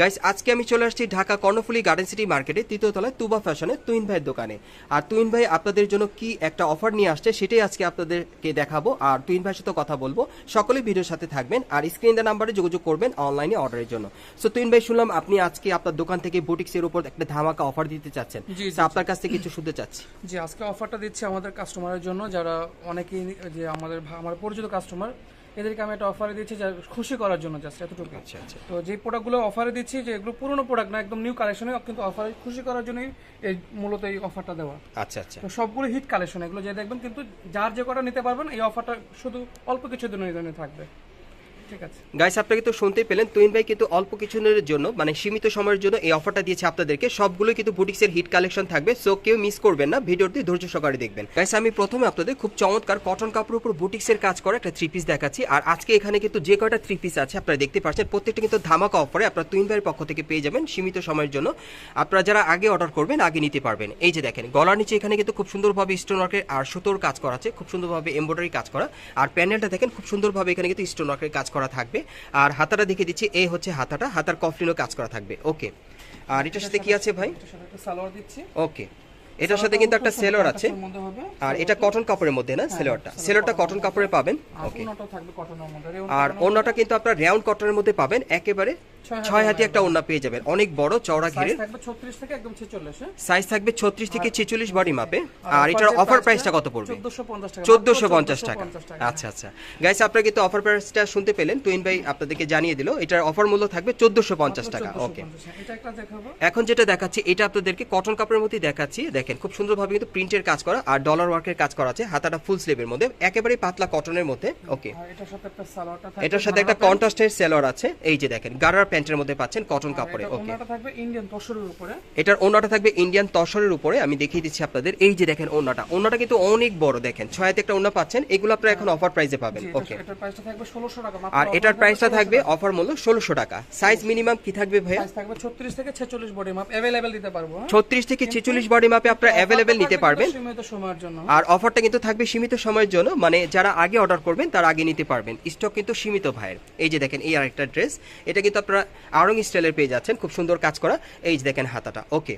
Guys আজকে আমি চলে আসছি ঢাকা কর্ণফুলি গার্ডেন সিটি মার্কেটে তৃতীয় তলায় তুবা ফ্যাশনে তুইন ভাইয়ের দোকানে। আর তুইন ভাই আপনাদের জন্য কি একটা অফার নিয়ে আসছে সেটাই আজকে আপনাদেরকে দেখাবো। আর তুইন ভাইয়ের সাথে কথা বলব। সকলেই ভিডিওর সাথে থাকবেন আর স্ক্রিন দা নাম্বারে যোগাযোগ করবেন অনলাইনে অর্ডারের জন্য। সো তুইন ভাই শুনলাম আপনি আজকে আপনার দোকান থেকে বুটিক্সের উপর একটা ধামাকা অফার দিতে চাচ্ছেন। আপনার কাছ থেকে কিছু শুনতে চাচ্ছি। জি আজকে অফারটা দিচ্ছি আমাদের কাস্টমারের জন্য যারা অনেকেই যে আমাদের আমার পরিচিত কাস্টমার এদেরকে আমি একটা অফারে দিচ্ছি যা খুশি করার জন্য জাস্ট এতটুকু আচ্ছা আচ্ছা। তো যে প্রোডাক্টগুলো অফারে দিচ্ছি যে এগুলো পুরনো প্রোডাক্ট না একদম নিউ কালেকশনে কিন্তু অফারে খুশি করার জন্যই এই মূলত এই অফারটা দেওয়া। আচ্ছা আচ্ছা। তো সবগুলো হিট কালেকশন এগুলো যে দেখবেন কিন্তু যার যে কটা নিতে পারবেন এই অফারটা শুধু অল্প কিছু দিনের জন্য থাকবে। গাইস আপনারা কিন্তু শুনতেই পেলেন তুইন ভাই কিন্তু অল্প কিছুদিনের জন্য মানে সীমিত সময়ের জন্য এই অফারটা দিয়েছে আপনাদেরকে। সবগুলোই কিন্তু বুটিক্সের হিট কালেকশন থাকবে সো কেউ মিস করবেন না, ভিডিওটি ধৈর্য সহকারে দেখবেন। গাইস আমি প্রথমে আপনাদের খুব চমৎকার কটন কাপড়ের উপর বুটিক্সের কাজ করে একটা থ্রি পিস দেখাচ্ছি, আর আজকে এখানে কিন্তু যে কয়টা থ্রি পিস আছে আপনারা দেখতে পাচ্ছেন, প্রত্যেকটা কিন্তু ধামাকা অফারে আপনারা তুইন ভাইয়ের পক্ষ থেকে পেয়ে যাবেন সীমিত সময়ের জন্য। আপনারা যারা আগে অর্ডার করবেন, আগে নিতে পারবেন। এই যে দেখেন, গলার নিচে এখানে কিন্তু খুব সুন্দরভাবে স্টোন ওয়ার্কের আর সুতোর কাজ করা আছে, খুব সুন্দরভাবে এমব্রয়ডারি কাজ করা। আর প্যানেলটা দেখেন, খুব সুন্দরভাবে এখানে কিন্তু স্টোন ওয়ার্কের কাজ করা থাকবে। আর হাতাটা দেখে দিচ্ছি এই হচ্ছে হাতাটা হাতার কফলিনও কাজ করা থাকবে। ওকে। আর এটার সাথে কি আছে ভাই? সালোয়ার দিচ্ছি। ওকে। এটার সাথে কিন্তু একটা সেলোয়ার আছে। আর এটা কটন কাপড়ের মধ্যে না সেলোয়ারটা সেলরটা কটন কাপড়ে পাবেন? ওকে আর ওড়নাটা কিন্তু আপনার রাউন্ড কটনের মধ্যে পাবেন একেবারে ছয় হাতি একটা ওড়না পেয়ে যাবেন। অনেক বড় চওড়া ঘিরে থাকবে 36 থেকে একদম 46 হ্যাঁ? সাইজ থাকবে ছত্রিশ থেকে ছেচল্লিশ বডি মাপে আর এটার অফার প্রাইসটা কত পড়বে? 1450 টাকা। চোদ্দশো পঞ্চাশ টাকা। আচ্ছা আচ্ছা। গাইস আপনারা কিন্তু অফার প্রাইসটা শুনতে পেলেন। তুইন ভাই আপনাদেরকে জানিয়ে দিল। এটার অফার মূল্য থাকবে চোদ্দশো পঞ্চাশ টাকা। ওকে এটা একটা দেখাবো। এখন যেটা দেখাচ্ছি এটা আপনাদেরকে কটন কাপড়ের মধ্যে দেখাচ্ছি। দেখেন দেখেন খুব সুন্দরভাবে কিন্তু প্রিন্টের কাজ করা আর ডলার ওয়ার্কের কাজ করা আছে হাতাটা ফুল স্লিভের মধ্যে একেবারে পাতলা কটনের মধ্যে ওকে এটার সাথে একটা কন্ট্রাস্টের সেলর আছে এই যে দেখেন গারার প্যান্টের মধ্যে পাচ্ছেন কটন কাপড়ে ওকে এটার ওনাটা থাকবে ইন্ডিয়ান তসরের উপরে আমি দেখিয়ে দিচ্ছি আপনাদের এই যে দেখেন ওনাটা ওনাটা কিন্তু অনেক বড় দেখেন ছয় হাতে একটা ওনা পাচ্ছেন এগুলো আপনারা এখন হ্যাঁ। অফার প্রাইসে পাবেন ওকে আর এটার প্রাইসটা থাকবে অফার মূল্য ষোলোশো টাকা সাইজ মিনিমাম কি থাকবে ভাইয়া? ছত্রিশ থেকে ছেচল্লিশ বডি মাপ অ্যাভেলেবেল দিতে পারব হ্যাঁ? ছত্রিশ থেকে ছেচল্লিশ বডি মাপে আপনারা অ্যাভেলেবেল নিতে পারবেন। সীমিত সময়ের জন্য। আর অফারটা কিন্তু থাকবে সীমিত সময়ের জন্য মানে যারা আগে অর্ডার করবেন তারা আগে নিতে পারবেন। স্টক কিন্তু সীমিত ভাইয়ের। এই যে দেখেন এই আরেকটা ড্রেস এটা কিন্তু আপনারা আরং স্টাইলের পেয়ে যাচ্ছেন। খুব সুন্দর কাজ করা। এই যে দেখেন হাতাটা। ওকে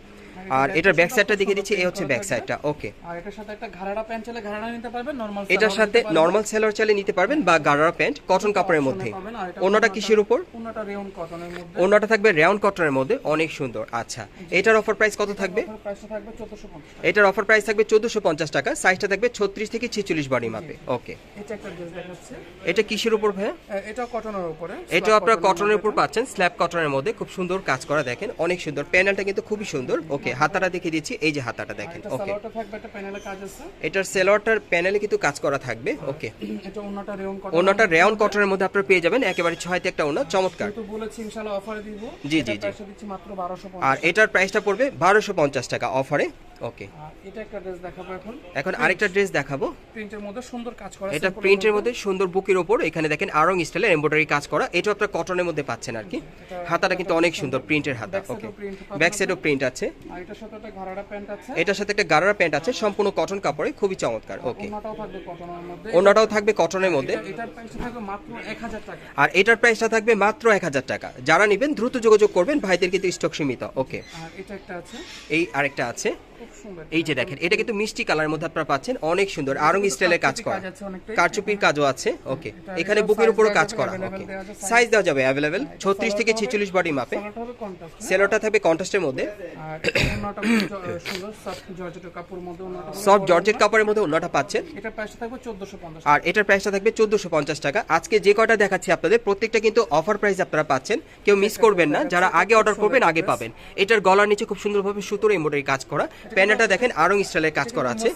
আর এটার ব্যাক সাইডটা দেখে দিচ্ছি এই হচ্ছে ব্যাক সাইডটা ওকে আর এটার সাথে একটা ঘাড়া প্যান্ট চাইলে ঘাড়া নিতে পারবেন নরমাল এটার সাথে নর্মাল সেলর চালে নিতে পারবেন বা গারারা প্যান্ট কটন কাপড়ের মধ্যে। ওনাটা কিসের উপর? ওনাটা রেয়ন কটনের মধ্যে। ওনাটা থাকবে রাউন্ড কটনের মধ্যে অনেক সুন্দর আচ্ছা। এটার অফার প্রাইস কত থাকবে? 1450 এটার অফার প্রাইস থাকবে চোদ্দশো পঞ্চাশ টাকা সাইজটা থাকবে ছত্রিশ থেকে ছেচল্লিশ বডি মাপে ওকে এটা একটা ড্রেস দেখাচ্ছে। এটা কিসের উপর ভাইয়া? এটাও কটনের উপরে এটাও আপনারা কটনের উপর পাচ্ছেন স্ল্যাব কটনের মধ্যে খুব সুন্দর কাজ করা দেখেন অনেক সুন্দর। প্যানেলটা কিন্তু খুবই সুন্দর ওকে হাতাটা দেখিয়ে দিচ্ছি এই যে হাতাটা দেখেন ওকে এটার সেলোয়ারটার প্যানেলে কিন্তু কাজ করা থাকবে ওকে এটা ওনাটা রেয়ন কটনের মধ্যে আপনারা পেয়ে যাবেন একেবারে ছয়তে একটা ওনা চমৎকার। তো বলেছি ইনশাআল্লাহ অফারে দিব। জি, জি, জি। দিচ্ছি মাত্র 1250 আর এটার প্রাইসটা পড়বে বারোশো পঞ্চাশ টাকা অফারে ওকে। এটা একটা ড্রেস দেখাবো এখন। এখন আরেকটা ড্রেস দেখাবো। প্রিন্টের মধ্যে সুন্দর কাজ করা এটা প্রিন্টের মধ্যে সুন্দর বুকের ওপর এখানে দেখেন আরং স্টাইলের এমব্রয়ডারি কাজ করা। এটা আপনার কটনের মধ্যে পাচ্ছেন আর কি। হাতাটা কিন্তু অনেক সুন্দর প্রিন্টের হাতা। ওকে ব্যাক সাইডও প্রিন্ট আছে। আর এটার সাথে একটা ঘাড়া প্যান্ট আছে। এটার সাথে একটা গারারা প্যান্ট আছে সম্পূর্ণ কটন কাপড়ে খুবই চমৎকার। ওকে ওনাটাও থাকবে কটনের মধ্যে। ওনাটাও থাকবে কটনের মধ্যে। এটার প্রাইসটা থাকবে মাত্র 1000 টাকা। আর এটার প্রাইসটা থাকবে মাত্র এক হাজার টাকা। যারা নেবেন দ্রুত যোগাযোগ করবেন ভাইদের কিন্তু স্টক সীমিত। ওকে আর এটা একটা আছে। এই আরেকটা আছে। এই যে দেখেন এটা কিন্তু মিষ্টি কালারের মধ্যে আপনারা পাচ্ছেন অনেক সুন্দর আরং স্টাইলের কাজ করা। কারচুপির কাজও আছে ওকে। এখানে বুকের উপরও কাজ করা ওকে। সাইজ দেওয়া যাবে অ্যাভেলেবেল ছত্রিশ থেকে ছেচল্লিশ বডি মাপে। সেলোটা থাকবে কন্ট্রাস্টের মধ্যে। সফট সফট জর্জেট কাপড়ের মধ্যে ওনাটা পাচ্ছেন। এটা প্রাইসটা থাকবে 1450 আর এটার প্রাইসটা থাকবে চোদ্দশো পঞ্চাশ টাকা। আজকে যে কয়টা দেখাচ্ছি আপনাদের প্রত্যেকটা কিন্তু অফার প্রাইস আপনারা পাচ্ছেন। কেউ মিস করবেন না যারা আগে অর্ডার করবেন আগে পাবেন। এটার গলার নিচে খুব সুন্দরভাবে সুতোর এমব্রয়ডারি কাজ করা। প্যানেলটা দেখেন আরং স্টাইলের কাজ করা আছে।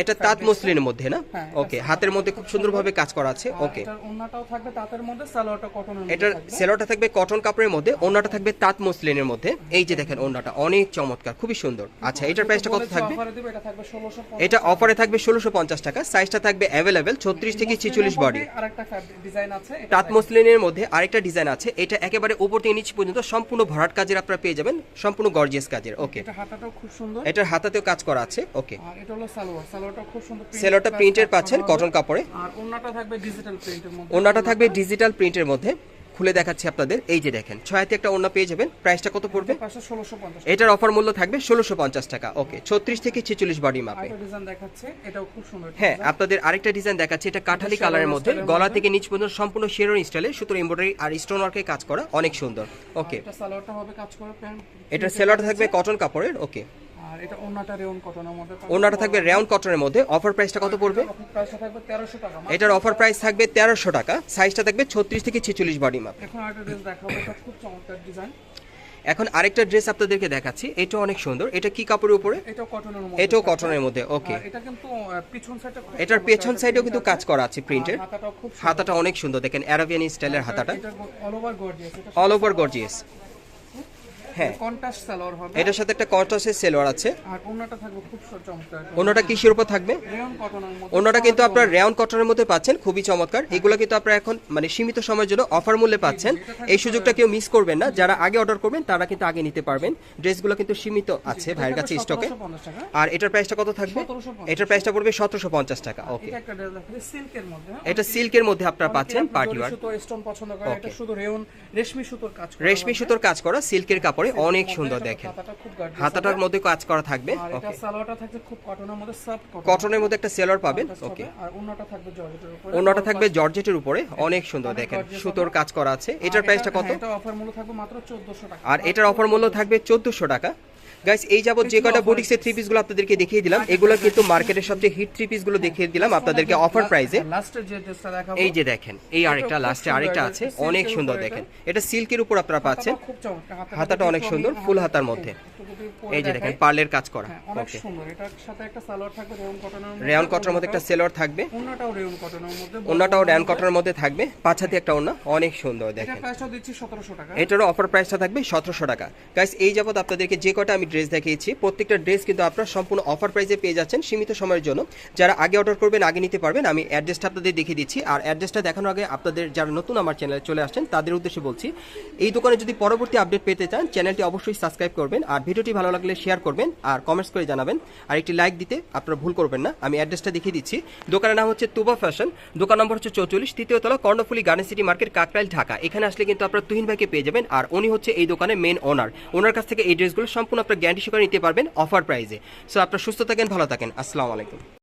এটা তাঁত মসলিনের মধ্যে না? হ্যাঁ, ওকে হাতের মধ্যে খুব সুন্দরভাবে কাজ করা আছে। ওকে এটার থাকবে। সেলোটা থাকবে। কটন কাপড়ের মধ্যে ওনাটা থাকবে তাঁত মসলিনের মধ্যে। এই যে দেখেন ওনাটা অনেক চমৎকার খুবই সুন্দর। আচ্ছা এটার প্রাইসটা কত থাকবে? এটা থাকবে 1650 এটা অফারে থাকবে ষোলোশো পঞ্চাশ টাকা সাইজটা থাকবে অ্যাভেলেবেল ছত্রিশ থেকে ছেচল্লিশ বডি আরেকটা ডিজাইন আছে এটা তাঁত মসলিনের মধ্যে আরেকটা ডিজাইন আছে এটা একেবারে উপর থেকে নিচ পর্যন্ত সম্পূর্ণ ভরাট কাজের আপনারা পেয়ে যাবেন সম্পূর্ণ গর্জিয়াস কাজের। ওকে এটা হাতাটাও খুব সুন্দর। এটার হাতাতেও কাজ করা আছে। ওকে আর এটা হলো সালোয়ার। সালোয়ারটা খুব সুন্দর plus প্রিন্টের পাচ্ছেন কটন কাপড়ে। আর ওনাটা থাকবে ডিজিটাল প্রিন্টের মধ্যে। ওনাটা থাকবে ডিজিটাল প্রিন্টের মধ্যে। খুলে দেখাচ্ছি আপনাদের। এই যে দেখেন ছয়াতে একটা ওড়না পেয়ে যাবেন। প্রাইসটা কত পড়বে? এটার অফার মূল্য থাকবে ষোলোশো পঞ্চাশ টাকা। ওকে ছত্রিশ থেকে ছেচল্লিশ বডি মাপে আরেকটা ডিজাইন দেখাচ্ছে এটাও খুব সুন্দর হ্যাঁ আপনাদের আরেকটা ডিজাইন দেখাচ্ছে এটা কাঠালি কালারের মধ্যে। গলা থেকে নিচ পর্যন্ত সম্পূর্ণ শেরন স্টাইলে সুতোর এমব্রয়ডারি আর স্টোন ওয়ার্কের কাজ করা অনেক সুন্দর। ওকে এটা সালোয়ারটা হবে কাজ করে প্যান্ট। এটা সেলারটা থাকবে কটন কাপড়ের। ওকে আর এটা ওন্নাটা রেওন কটনের মধ্যে পাবেন। থাকবে রাউন্ড কটনের মধ্যে। অফার প্রাইসটা কত পড়বে? প্রাইসটা থাকবে তেরোশো টাকা এটার অফার প্রাইস থাকবে তেরোশো টাকা। সাইজটা থাকবে ছত্রিশ থেকে ছেচল্লিশ বডি মাপ। এখন আরেকটা ড্রেস দেখাবো এটা খুব চমৎকার ডিজাইন এখন আরেকটা ড্রেস আপনাদেরকে দেখাচ্ছি। এটা অনেক সুন্দর। এটা কি কাপড়ের উপরে? এটাও কটনের মধ্যে। এটাও কটনের মধ্যে ওকে এটা কিন্তু পিছন সাইডটা এটার পেছন সাইডেও কিন্তু কাজ করা আছে প্রিন্টের। হাতাটা অনেক সুন্দর। দেখেন অ্যারাবিয়ান স্টাইলের হাতাটা। All over gorgeous all over gorgeous হ্যাঁ। কন্ট্রাস্ট সালোয়ার হবে। এটার সাথে একটা কন্ট্রাস্টের সেলোয়ার আছে। আর ওন্নাটা থাকবে খুব চমৎকার। অন্যটা কিসের উপর থাকবে? কটনের মধ্যে। কিন্তু আপনার রেওন কটনের মধ্যে পাচ্ছেন খুবই চমৎকার। এগুলো কিন্তু আপনারা এখন মানে সীমিত সময়ের জন্য অফার মূল্যে পাচ্ছেন। এই সুযোগটা কেউ মিস করবেন না। যারা আগে অর্ডার করবেন তারা কিন্তু আগে নিতে পারবেন। ড্রেসগুলো কিন্তু সীমিত আছে ভাইয়ের কাছে স্টকে আর এটার প্রাইসটা কত থাকবে? এটার প্রাইসটা পড়বে সতেরোশো পঞ্চাশ টাকা। ওকে এটা সিল্কের মধ্যে হ্যাঁ? মধ্যে আপনারা পাচ্ছেন পার্টি জরি ওয়ার পছন্দ এটা শুধু রেশমি সুতোর কাজ করা রেশমি সুতোর কাজ করা সিল্কের কাপড়ে অনেক সুন্দর দেখেন। হাতাটার মধ্যে কাজ করা থাকবে। কটনের মধ্যে একটা সেলর পাবেন। ওকে অন্যটা থাকবে জর্জেটের উপরে। অনেক সুন্দর দেখেন। সুতোর কাজ করা আছে। এটার প্রাইসটা কত? অফার মূল্য থাকবে মাত্র 1400 টাকা। আর এটার অফার মূল্য থাকবে চোদ্দশো টাকা। গাইস এই যাবত যে কটা বুটিক্সের থ্রি পিসগুলো আপনাদেরকে দেখিয়ে দিলাম এগুলো কিন্তু মার্কেটের সবচেয়ে হিট থ্রি পিসগুলো দেখিয়ে দিলাম আপনাদেরকে অফার প্রাইসে এই যে দেখেন এই আরেকটা লাস্টে আরেকটা আছে অনেক সুন্দর দেখেন। এটা। সিল্কের উপর আপনারা পাচ্ছেন। হাতাটা অনেক সুন্দর, ফুল হাতার মধ্যে। এই যে দেখেন পার্লের কাজ করা। হ্যাঁ, অনেক সুন্দর। এটার সাথে একটা সালোয়ার থাকবে রেয়ন কটনের মধ্যে। রেয়ন কটনের মধ্যে একটা সেলর থাকবে। ওন্নাটাও রেয়ন কটনের মধ্যে অন্যটাও রেয়ন কটনের মধ্যে থাকবে। পাঁচ হাতে একটা অন্য অনেক সুন্দর এটা দেখেন। দিচ্ছি 1700 টাকা। এটারও অফার প্রাইসটা থাকবে সতেরোশো টাকা। গাইস এই যাবত আপনাদেরকে যে কটা আমি ড্রেস দেখিয়েছি প্রত্যেকটা ড্রেস কিন্তু আপনারা সম্পূর্ণ অফার প্রাইসে পেয়ে যাচ্ছেন সীমিত সময়ের জন্য। যারা আগে অর্ডার করবেন আগে নিতে পারবেন আমি অ্যাড্রেসটা আপনাদের দেখিয়ে দিচ্ছি। আর অ্যাড্রেসটা দেখানোর আগে আপনাদের যারা নতুন আমার চ্যানেলে চলে আসছেন তাদের উদ্দেশ্যে বলছি এই দোকানে যদি পরবর্তী আপডেট পেতে চান চ্যানেলটি অবশ্যই সাবস্ক্রাইব করবেন। আর ভিডিওটি ভালো লাগলে শেয়ার করবেন আর কমেন্টস করে জানাবেন। আর একটি লাইক দিতে আপনারা ভুল করবেন না। আমি অ্যাড্রেসটা দেখিয়ে দিচ্ছি। দোকানের নাম হচ্ছে তুবা ফ্যাশন দোকান নম্বর হচ্ছে চৌচল্লিশ, তৃতীয় তলা, Karnaphuli garden city market Kakrail, Dhaka. এখানে আসলে কিন্তু আপনার তুহিন ভাইকে পেয়ে যাবেন। আর উনি হচ্ছে এই দোকানের মেন ওনার ওনার কাছ থেকে এই ড্রেসগুলো সম্পূর্ণ আপনার গ্যারান্টি সহকারে নিতে পারবেন অফার প্রাইজে সো আপনার সুস্থ থাকেন, ভালো থাকেন। আসসালামু আলাইকুম।